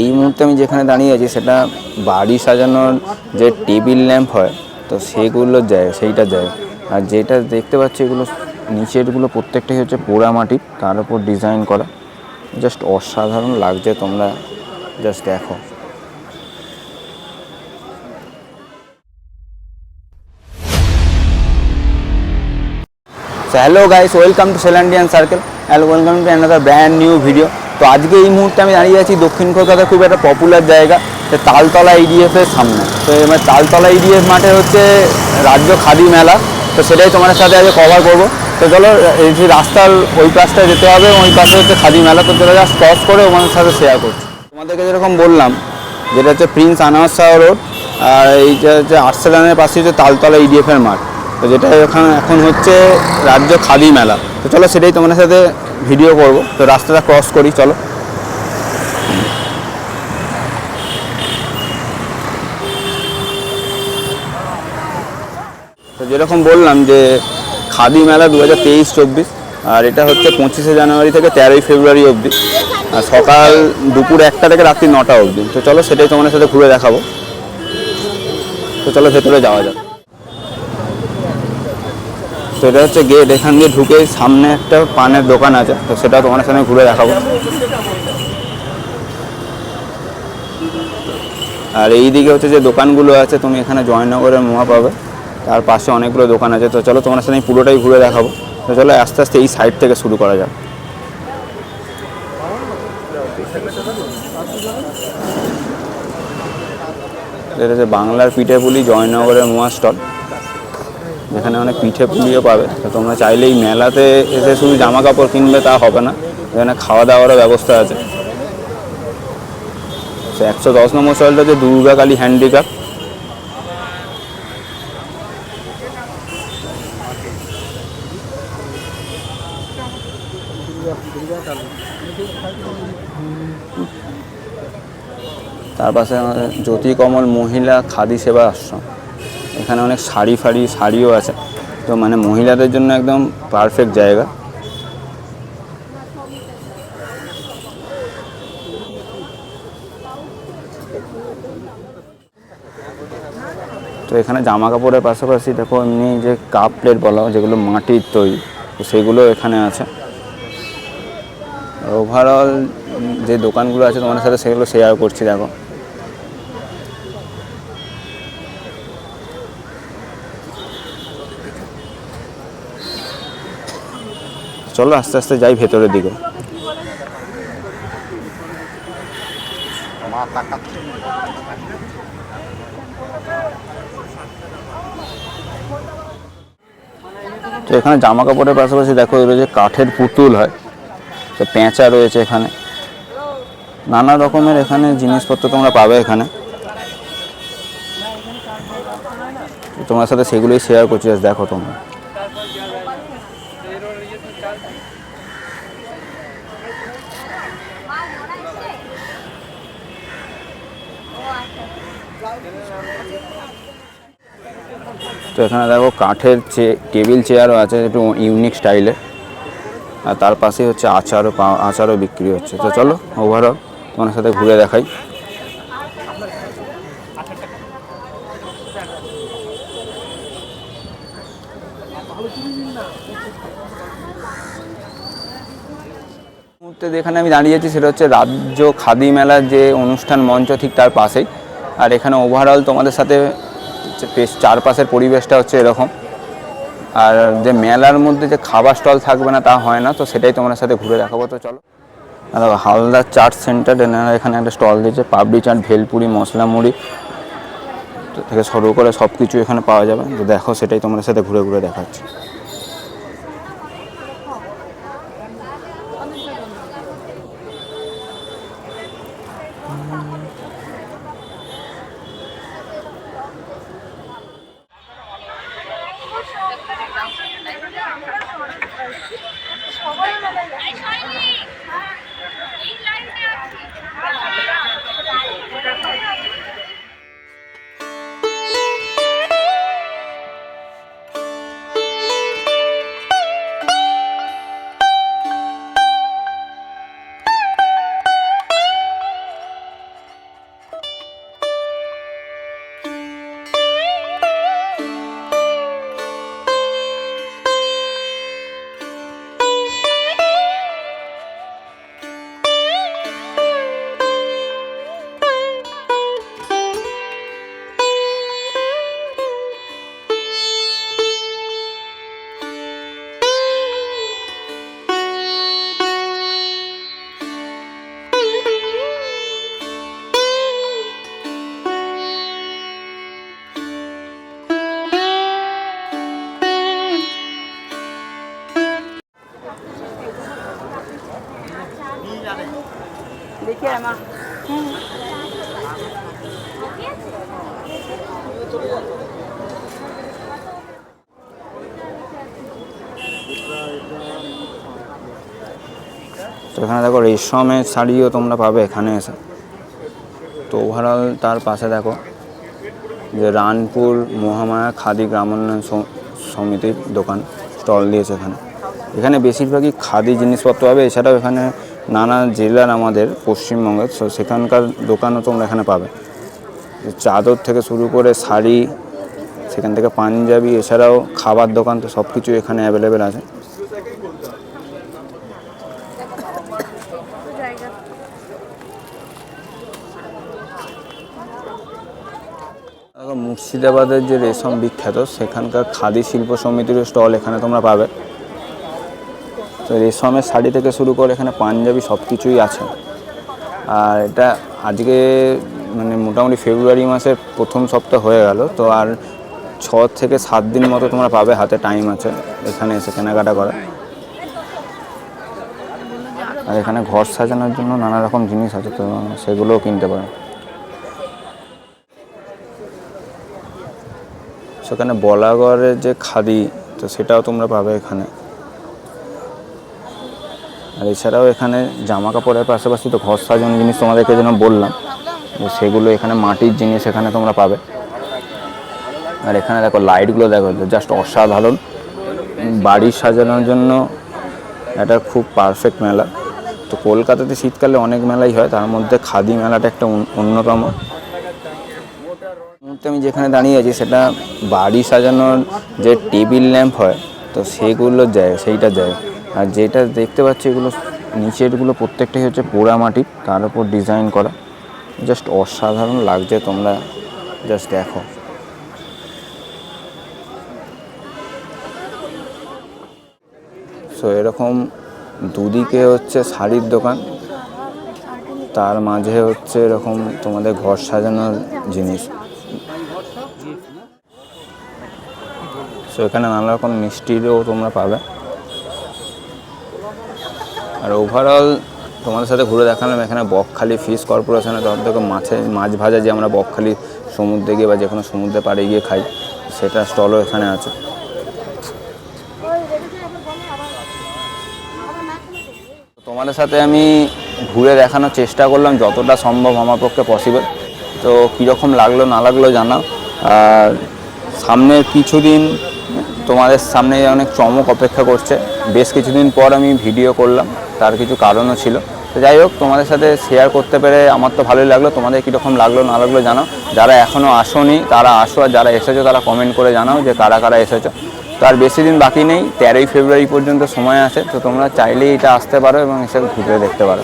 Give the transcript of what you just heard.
এই মুহূর্তে আমি যেখানে দাঁড়িয়ে আছি, সেটা বাড়ি সাজানোর যে টেবিল ল্যাম্প হয়, তো সেগুলো যায়, সেইটা যায়। আর যেটা দেখতে পাচ্ছি, এগুলো নিচেরগুলো প্রত্যেকটাই হচ্ছে পোড়া মাটির তার উপর ডিজাইন করা। জাস্ট অসাধারণ লাগছে তোমরা জাস্ট দেখো। Hello guys welcome to Selandian circle and welcome to another brand new video তো আজকে এই মুহূর্তে আমি দাঁড়িয়ে আছি দক্ষিণ কলকাতার খুব একটা পপুলার জায়গা তালতলা ইডিএফ এর সামনে। তো এবার তালতলা ইডিএফ মাঠে হচ্ছে রাজ্য খাদি মেলা, তো সেটাই তোমাদের সাথে আজকে কভার করব। তো চলো, এই যে রাস্তার ওই পাশটায় যেতে হবে, ওই পাশে হচ্ছে খাদি মেলা, তো চলো জাস্ট ক্রস করে তোমাদের সাথে শেয়ার করছি। তোমাদেরকে যেরকম বললাম, যেটা হচ্ছে প্রিন্স আনোয়ার শাহ রোড আর এইটা হচ্ছে আর্সেলানের পাশে হচ্ছে তালতলা ইডিএফ এর মাঠ। তো যেটা এখন এখন হচ্ছে রাজ্য খাদি মেলা। তো চলো, সেটাই তোমাদের সাথে ভিডিও করব। তো রাস্তাটা ক্রস করি, চলো। তো যেরকম বললাম যে খাদি মেলা দু হাজার তেইশ, চব্বিশ, আর এটা হচ্ছে পঁচিশে জানুয়ারি থেকে তেরোই ফেব্রুয়ারি অবধি। আর সকাল দুপুর একটা থেকে রাত্রি নটা অবধি। তো চলো সেটাই তোমাদের সাথে ঘুরে দেখাবো। তো চলো ভেতরে যাওয়া যাক। তো এটা হচ্ছে গেট এখান দিয়ে ঢুকে সামনে একটা পানের দোকান আছে, তো সেটা তোমার সামনে ঘুরে দেখাবো। আর এই দিকে হচ্ছে যে দোকানগুলো আছে, তুমি এখানে জয়নগরের মোয়া পাবে, তার পাশে অনেকগুলো দোকান আছে, তো চলো তোমার সাথে পুরোটাই ঘুরে দেখাবো। তো চলো আস্তে আস্তে এই সাইড থেকে শুরু করা যাক। এটা হচ্ছে বাংলার পিঠে পুলি জয়নগরের মোয়া স্টল। এখানে অনেক পিঠে পুলিও পাবে। তো তোমরা চাইলেই মেলাতে এসে শুধু জামা কাপড় কিনবে তা হবে না, এখানে খাওয়া দাওয়ারও ব্যবস্থা আছে। একশো দশ নম্বর স্টলটা হচ্ছে দুর্গা কালী হ্যান্ডিক্রাফট তার পাশে আমাদের জ্যোতিকমল মহিলা খাদি সেবা আশ্রম। এখানে অনেক শাড়ি ফাড়ি, শাড়িও আছে। তো মানে মহিলাদের জন্য একদম পারফেক্ট জায়গা। তো এখানে জামা কাপড়ের পাশাপাশি দেখো, এমনি যে কাপ প্লেট বলা যেগুলো মাটির তৈরি, তো সেগুলো এখানে আছে। ওভারঅল যে দোকানগুলো আছে তোমাদের সাথে সেগুলো শেয়ার করছি, দেখো। চলো আস্তে আস্তে যাই ভেতরের দিকে। তো এখানে জামা কাপড়ের পাশাপাশি দেখো যে কাঠের পুতুল হয়, তো পেঁচা রয়েছে এখানে। নানা রকমের এখানে জিনিসপত্র তোমরা পাবে এখানে। তোমার সাথে সেগুলোই শেয়ার করছি দেখো তোমরা। তো এখানে দেখো কাঠের চে, টেবিল চেয়ারও আছে একটু ইউনিক স্টাইলের আর তার পাশেই হচ্ছে আচারও আচারও বিক্রি হচ্ছে। তো চলো ওভারঅল তোমার সাথে ঘুরে দেখাই। মুহূর্তে যেখানে আমি দাঁড়িয়ে আছি সেটা হচ্ছে রাজ্য খাদি মেলার যে অনুষ্ঠান মঞ্চ ঠিক তার পাশেই। আর এখানে ওভারঅল তোমাদের সাথে বেশ চারপাশের পরিবেশটা হচ্ছে এরকম। আর যে মেলার মধ্যে যে খাবার স্টল থাকবে না তা হয় না, তো সেটাই তোমার সাথে ঘুরে দেখাবো। তো চলো। দেখো, হালদার চাট সেন্টার, এনারা এখানে একটা স্টল দিয়েছে, পাবড়ি চাট, ভেলপুরি, মশলা মুড়ি। থেকে শুরু করে সব কিছু এখানে পাওয়া যাবে। তো দেখো, সেটাই তোমার সাথে ঘুরে ঘুরে দেখাচ্ছি। তো এখানে দেখো রেশমের শাড়িও তোমরা পাবে এখানে এসে। তো ওভারঅল তার পাশে দেখো যে রানপুর মহামায়া খাদি গ্রামোন্নয়ন সমিতির দোকান, স্টল দিয়েছে এখানে। এখানে বেশিরভাগই খাদি জিনিসপত্র পাবে, এছাড়াও এখানে নানা জেলার আমাদের পশ্চিমবঙ্গের, তো সেখানকার দোকানও তোমরা এখানে পাবে। চাদর থেকে শুরু করে শাড়ি, সেখান থেকে পাঞ্জাবি, এছাড়াও খাবার দোকান, তো সব কিছু এখানে অ্যাভেলেবেল আছে। মুর্শিদাবাদের যে রেশম বিখ্যাত, সেখানকার খাদি শিল্প সমিতির স্টল এখানে তোমরা পাবে। তো রেশমের শাড়ি থেকে শুরু করে এখানে পাঞ্জাবি সব কিছুই আছে। আর এটা আজকে মানে মোটামুটি ফেব্রুয়ারি মাসের প্রথম সপ্তাহ হয়ে গেল, তো আর ছ থেকে সাত দিন মতো তোমরা পাবে, হাতে টাইম আছে এখানে এসে কেনাকাটা করা আর এখানে ঘর সাজানোর জন্য নানা রকম জিনিস আছে, তো সেগুলোও কিনতে পারো। সেখানে বলাগড়ের যে খাদি, তো সেটাও তোমরা পাবে এখানে। আর এছাড়াও এখানে জামা কাপড়ের পাশাপাশি তো ঘর সাজানোর জিনিস তোমাদেরকে যেন বললাম সেগুলো এখানে মাটির জিনিস এখানে তোমরা পাবে। আর এখানে দেখো লাইটগুলো দেখো জাস্ট অসাধারণ। বাড়ি সাজানোর জন্য এটা খুব পারফেক্ট মেলা। তো কলকাতাতে শীতকালে অনেক মেলাই হয়, তার মধ্যে খাদি মেলাটা একটা অন্যতম। মুহূর্তে আমি যেখানে দাঁড়িয়ে আছি, সেটা বাড়ি সাজানোর যে টেবিল ল্যাম্প হয়, তো সেগুলোর জায়গা, সেইটার জায়গা। আর যেটা দেখতে পাচ্ছি এগুলো নিচেরগুলো প্রত্যেকটাই হচ্ছে পোড়া মাটি, তার উপর ডিজাইন করা। জাস্ট অসাধারণ লাগছে তোমরা জাস্ট দেখো। সো এরকম দুদিকে হচ্ছে শাড়ির দোকান, তার মাঝে হচ্ছে এরকম তোমাদের ঘর সাজানোর জিনিস। সো এখানে নানা রকম মিষ্টিরও তোমরা পাবে। আর ওভারঅল তোমাদের সাথে ঘুরে দেখালাম এখানে বকখালি ফিশ কর্পোরেশনের তরফ থেকে মাছের মাছ ভাজা যে আমরা বকখালি সমুদ্রে গিয়ে বা যে কোনো সমুদ্রে পাড়ে গিয়ে খাই, সেটা স্টলও এখানে আছে। তোমাদের সাথে আমি ঘুরে দেখানোর চেষ্টা করলাম, যতটা সম্ভব আমার পক্ষে পসিবল তো কীরকম লাগল, না লাগল জানাও। আর সামনের কিছুদিন তোমাদের সামনে অনেক চমক অপেক্ষা করছে। বেশ কিছুদিন পর আমি ভিডিও করলাম। তার কিছু কারণও ছিল। তো যাই হোক, তোমাদের সাথে শেয়ার করতে পেরে আমার তো ভালোই লাগল। তোমাদের কীরকম লাগল, না লাগল জানাও যারা এখনও আসোনি, তারা আসো আর যারা এসেছ, তারা কমেন্ট করে জানাও যে কারা কারা এসেছ। তো আর বেশি দিন বাকি নেই, তেরোই ফেব্রুয়ারি পর্যন্ত সময় আছে। তো তোমরা চাইলেই এটা আসতে পারো এবং এসে ঘুরে দেখতে পারো।